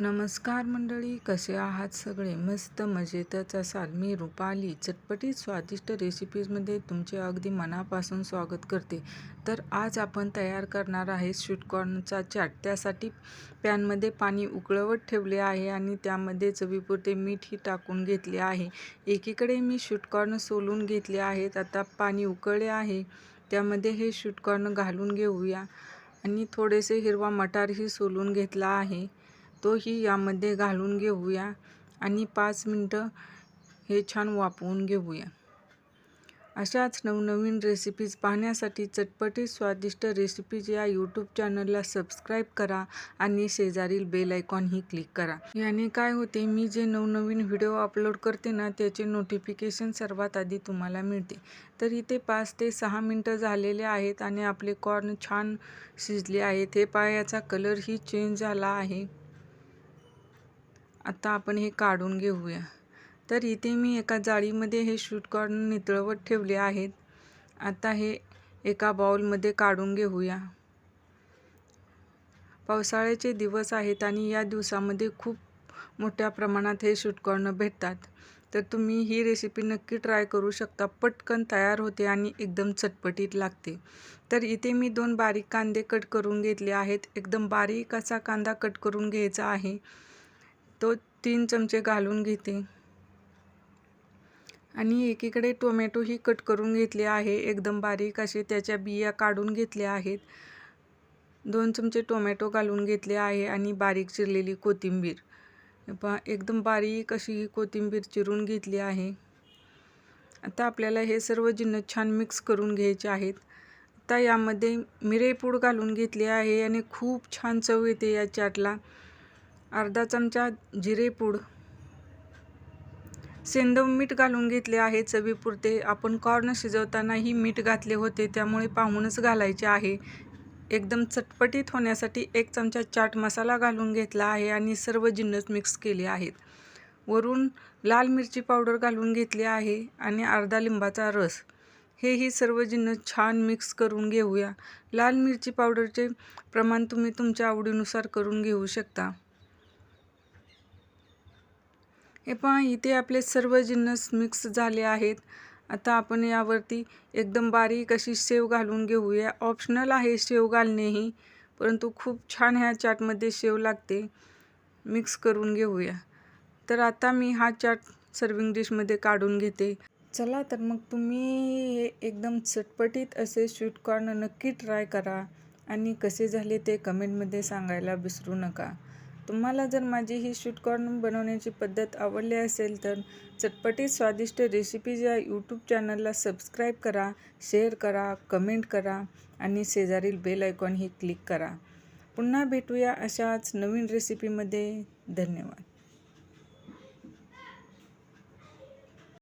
नमस्कार मंडळी कसे आहात सगळे? मस्त मजेतच असाल. मी रुपाली. चटपटीत स्वादिष्ट रेसिपीजमध्ये तुमचे अगदी मनापासून स्वागत करते. तर आज आपण तयार करणार आहे स्वीटकॉर्नचा चाट. त्यासाठी पॅनमध्ये पाणी उकळवत ठेवले आहे आणि त्यामध्ये चवीपुरते मीठही टाकून घेतले आहे. एकीकडे मी स्वीटकॉर्न सोलून घेतले आहेत. आता पाणी उकळले आहे. त्यामध्ये हे स्वीटकॉर्न घालून घेऊया. आणि थोडेसे हिरवा मटारही सोलून घेतला आहे. तोही यामध्ये घालून घेऊया आणि पाच मिनटं हे छान वापवून घेऊया. अशाच नवनवीन रेसिपीज पाहण्यासाठी चटपटीत स्वादिष्ट रेसिपीज या यूट्यूब चॅनलला सबस्क्राईब करा आणि शेजारील बेल आयकॉनही क्लिक करा. याने काय होते मी जे नवनवीन व्हिडिओ अपलोड करते ना त्याचे नोटिफिकेशन सर्वात आधी तुम्हाला मिळते. तर इथे पाच ते सहा मिनटं झालेले आहेत आणि आपले कॉर्न छान शिजले आहेत. हे पायाचा कलरही चेंज झाला आहे. आता आपण हे काढून घेऊया. तर इथे मी एका जाळीमध्ये हे कॉर्न नितळवत ठेवले आहेत. आता हे एका बाउलमध्ये काढून घेऊया. पावसाळ्याचे दिवस आहेत आणि या दिवसामध्ये खूप मोठ्या प्रमाणात हे कॉर्न भेटतात. तर तुम्ही ही रेसिपी नक्की ट्राय करू शकता. पटकन तयार होते आणि एकदम चटपटीत लागते. तर इथे मी दोन बारीक कांदे कट करून घेतले आहेत. एकदम बारीक असा कांदा कट करून घ्यायचा आहे. तो तीन चमचे घालून घेते. आणि एकीकडे टोमॅटोही कट करून घेतले आहे. एकदम बारीक असे त्याच्या बिया काढून घेतल्या आहेत. दोन चमचे टोमॅटो घालून घेतले आहे आणि बारीक चिरलेली कोथिंबीर. पहा एकदम बारीक अशी ही कोथिंबीर चिरून घेतली आहे. आता आपल्याला हे सर्व जिन्न छान मिक्स करून घ्यायचे आहेत. आता यामध्ये मिरेपूड घालून घेतली आहे आणि खूप छान चव येते या चाटला. अर्धा चमचा जिरेपूड सेंदव मीठ घालून घेतले आहे चवीपुरते. आपण कॉर्न शिजवतानाही मीठ घातले होते त्यामुळे पाहूनच घालायचे आहे. एकदम चटपटीत होण्यासाठी एक चमचा चाट मसाला घालून घेतला आहे आणि सर्व जिन्नस मिक्स केले आहेत. वरून लाल मिरची पावडर घालून घेतली आहे आणि अर्धा लिंबाचा रस. हेही सर्व जिन्नस छान मिक्स करून घेऊया. लाल मिरची पावडरचे प्रमाण तुम्ही तुमच्या आवडीनुसार करून घेऊ शकता. हे पहा इथे आपले सर्व जिन्नस मिक्स झाले आहेत. आता आपण यावरती एकदम बारीक अशी शेव घालून घेऊया. ऑप्शनल आहे शेव घालणेही परंतु खूप छान ह्या चाटमध्ये शेव लागते. मिक्स करून घेऊया. तर आता मी हा चाट सर्विंग डिशमध्ये काढून घेते. चला तर मग तुम्ही हे एकदम चटपटीत असे स्वीटकॉर्न नक्की ट्राय करा. आणि कसे झाले ते कमेंटमध्ये सांगायला विसरू नका. तुम्हाला जर माझी ही शूटकॉर्न बनवण्याची पद्धत आवडली असेल तर चटपटीत स्वादिष्ट रेसिपीज या यूट्यूब चॅनलला सबस्क्राईब करा शेअर करा कमेंट करा आणि शेजारील बेल आयकॉन ही क्लिक करा. पुन्हा भेटूया अशाच नवीन रेसिपीमध्ये धन्यवाद.